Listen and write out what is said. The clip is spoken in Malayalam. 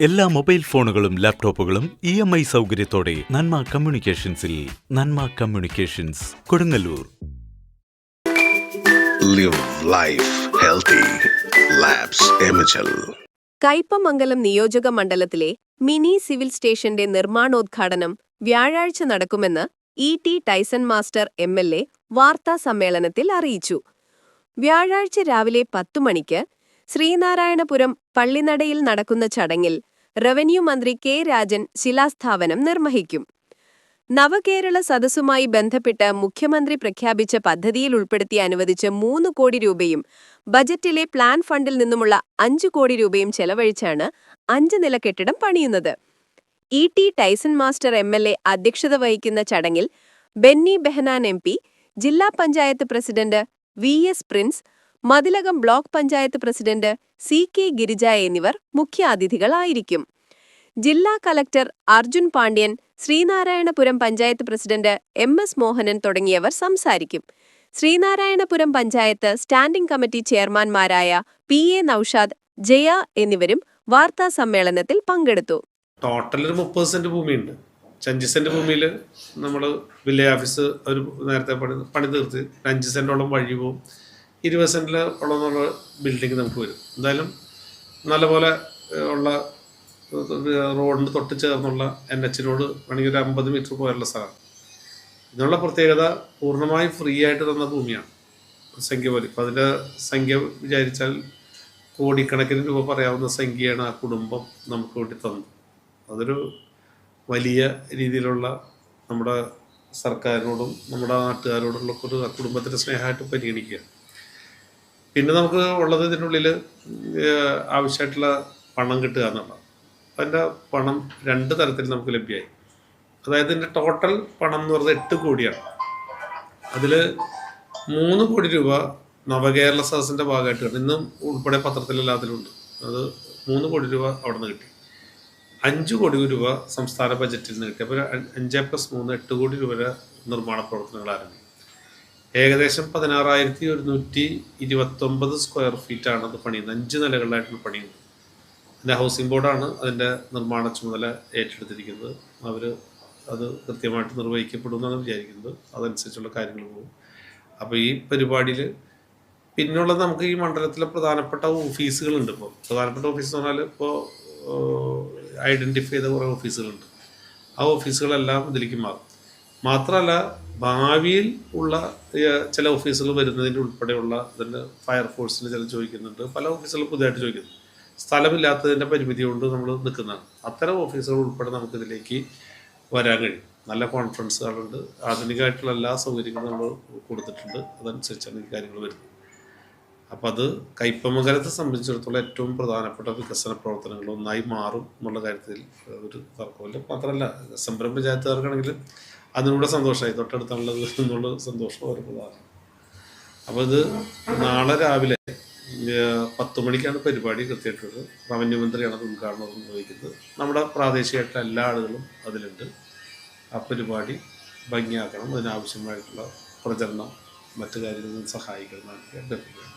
എല്ലാ മൊബൈൽ ഫോണുകളും ലാപ്ടോപ്പുകളും ഇ എം ഐ സൗകര്യത്തോടെ Nanma കമ്മ്യൂണിക്കേഷൻസിൽ Nanma communications Kodungallur. Live life healthy. Kaipamangalam നിയോജക മണ്ഡലത്തിലെ മിനി സിവിൽ സ്റ്റേഷന്റെ നിർമ്മാണോദ്ഘാടനം വ്യാഴാഴ്ച നടക്കുമെന്ന് E T Tyson master M L A വാർത്താസമ്മേളനത്തിൽ അറിയിച്ചു. വ്യാഴാഴ്ച രാവിലെ പത്തു മണിക്ക് ശ്രീനാരായണപുരം പള്ളിനടയിൽ നടക്കുന്ന ചടങ്ങിൽ റവന്യൂ മന്ത്രി കെ രാജൻ ശിലാസ്ഥാപനം നിർവഹിക്കും. നവകേരള സദസ്സുമായി ബന്ധപ്പെട്ട് മുഖ്യമന്ത്രി പ്രഖ്യാപിച്ച പദ്ധതിയിൽ ഉൾപ്പെടുത്തി അനുവദിച്ച മൂന്ന് കോടി രൂപയും ബജറ്റിലെ പ്ലാൻ ഫണ്ടിൽ നിന്നുമുള്ള അഞ്ചു കോടി രൂപയും ചെലവഴിച്ചാണ് അഞ്ച് നില കെട്ടിടം പണിയുന്നത്. E T Tyson master M L A അധ്യക്ഷത വഹിക്കുന്ന ചടങ്ങിൽ ബെന്നി ബെഹനാൻ എം പി ജില്ലാ panchayat president V S Prince Mathilakam block panchayat president C K Girija എന്നിവർ മുഖ്യാതിഥികളായിരിക്കും. ജില്ലാ collector Arjun Pandian Sreenarayanapuram panchayat president M S Mohanan തുടങ്ങിയവർ സംസാരിക്കും. ശ്രീനാരായണപുരം പഞ്ചായത്ത് സ്റ്റാൻഡിംഗ് കമ്മിറ്റി ചെയർമാൻമാരായ പി എ നൌഷാദ് ജയ എന്നിവരും വാർത്താ സമ്മേളനത്തിൽ പങ്കെടുത്തു. ടോട്ടൽ ഒരു മുപ്പത് സെന്റ് ഭൂമിയുണ്ട്. അഞ്ച് സെന്റ് ഭൂമിയിൽ നമ്മൾ വില്ലേജ് ഓഫീസ് ഒരു നേരത്തെ പണി പണി തീർത്ത്. അഞ്ച് സെന്റോളം വഴി പോവും ഇരുപത് സെന്റിൽ ഉള്ള ബിൽഡിംഗ് നമുക്ക് വരും. എന്തായാലും നല്ലപോലെ ഉള്ള റോഡിന് തൊട്ട് ചേർന്നുള്ള എൻ എച്ചിനോട് വേണമെങ്കിൽ ഒരു അമ്പത് മീറ്റർ പോയുള്ള സ്ഥലമാണ് ഇതിനുള്ള പ്രത്യേകത പൂർണമായും ഫ്രീ ആയിട്ട് തന്ന ഭൂമിയാണ്. സംഖ്യ പോലെ. ഇപ്പം അതിന്റെ സംഖ്യ വിചാരിച്ചാൽ കോടിക്കണക്കിന് രൂപ പറയാവുന്ന സംഖ്യയാണ് ആ കുടുംബം നമുക്ക് വേണ്ടി തന്നത്. അതൊരു വലിയ രീതിയിലുള്ള നമ്മുടെ സർക്കാരിനോടും നമ്മുടെ നാട്ടുകാരോടുള്ള ഒരു കുടുംബത്തിന്റെ സ്നേഹമായിട്ട് പരിഗണിക്കുക. പിന്നെ നമുക്ക് ഉള്ളത് ഇതിനുള്ളിൽ ആവശ്യമായിട്ടുള്ള പണം കിട്ടുക എന്നുള്ളതാണ്. അതിന്റെ പണം രണ്ട് തരത്തിൽ നമുക്ക് ലഭ്യമായി. അതായത് ഇതിന്റെ ടോട്ടൽ പണം എന്ന് പറയുന്നത് എട്ട് കോടിയാണ്. അതിൽ മൂന്ന് കോടി രൂപ നവകേരള സദസ്സിന്റെ ഭാഗമായിട്ട് ഇന്നും ഉൾപ്പെടെ പത്രത്തിലെല്ലാത്തിലുണ്ട് അത് മൂന്ന് കോടി രൂപ അവിടെ നിന്ന് കിട്ടി. അഞ്ച് കോടി രൂപ സംസ്ഥാന ബജറ്റിൽ നിന്ന് കിട്ടി. അപ്പോൾ അഞ്ച് പ്ലസ് മൂന്ന് എട്ട് കോടി രൂപ നിർമ്മാണ പ്രവർത്തനങ്ങൾ ആരംഭിക്കും ഏകദേശം പതിനാറായിരത്തി ഒരുന്നൂറ്റി ഇരുപത്തൊമ്പത് സ്ക്വയർ ഫീറ്റാണ് അത് പണിയുന്നത്. അഞ്ച് നിലകളിലായിട്ടാണ് പണിയുന്നത് അതിന്റെ ഹൗസിംഗ് ബോർഡാണ് അതിന്റെ നിർമ്മാണ ചുമതല ഏറ്റെടുത്തിരിക്കുന്നത്. അവർ അത് കൃത്യമായിട്ട് നിർവഹിക്കപ്പെടുമെന്നാണ് വിചാരിക്കുന്നത്. അതനുസരിച്ചുള്ള കാര്യങ്ങൾ പോകും. അപ്പോൾ ഈ പരിപാടിയിൽ പിന്നുള്ള നമുക്ക് ഈ മണ്ഡലത്തിലെ പ്രധാനപ്പെട്ട ഓഫീസുകളുണ്ട് ഇപ്പോൾ പ്രധാനപ്പെട്ട ഓഫീസ് എന്ന് പറഞ്ഞാൽ ഇപ്പോൾ ഐഡന്റിഫൈ ചെയ്ത കുറേ ഓഫീസുകളുണ്ട്. ആ ഓഫീസുകളെല്ലാം ഇതിലേക്ക് മാറും. മാത്രമല്ല ഭാവിയിൽ ഉള്ള ചില ഓഫീസുകൾ വരുന്നതിന്റെ ഉൾപ്പെടെയുള്ള ഇതിന്റെ ഫയർഫോഴ്സിന് ചില ചോദിക്കുന്നുണ്ട്. പല ഓഫീസുകളും പുതിയതായിട്ട് ചോദിക്കുന്നു. സ്ഥലമില്ലാത്തതിന്റെ പരിമിതി കൊണ്ട് നമ്മൾ നിൽക്കുന്നതാണ്. അത്തരം ഓഫീസുകൾ ഉൾപ്പെടെ നമുക്കിതിലേക്ക് വരാൻ കഴിയും. നല്ല കോൺഫറൻസ് ഹാളുണ്ട് ആധുനികമായിട്ടുള്ള എല്ലാ സൗകര്യങ്ങളും നമ്മൾ കൊടുത്തിട്ടുണ്ട്. അതനുസരിച്ചാണ് ഈ കാര്യങ്ങൾ വരുന്നത്. അപ്പം അത് കൈപ്പമംഗലത്തെ സംബന്ധിച്ചിടത്തോളം ഏറ്റവും പ്രധാനപ്പെട്ട വികസന പ്രവർത്തനങ്ങൾ ഒന്നായി മാറും എന്നുള്ള കാര്യത്തിൽ ഒരു തർക്കമില്ല. മാത്രമല്ല സംരംഭ പഞ്ചായത്തുകാർക്കാണെങ്കിൽ അതിനൂടെ സന്തോഷമായി. തൊട്ടടുത്തുള്ളത് എന്നുള്ള സന്തോഷം പ്രധാനം അപ്പോൾ ഇത് നാളെ രാവിലെ പത്ത് മണിക്കാണ് പരിപാടി കൃത്യമായിട്ടുള്ളത്. റവന്യൂ മന്ത്രിയാണ് അത് ഉദ്ഘാടനം നിർവഹിക്കുന്നത്. നമ്മുടെ പ്രാദേശികമായിട്ടുള്ള എല്ലാ ആളുകളും അതിലുണ്ട്. ആ പരിപാടി ഭംഗിയാക്കണം. അതിനാവശ്യമായിട്ടുള്ള പ്രചരണം മറ്റു കാര്യങ്ങളും സഹായിക്കണം എന്നാണ് അഭ്യർത്ഥിക്കുകയാണ്.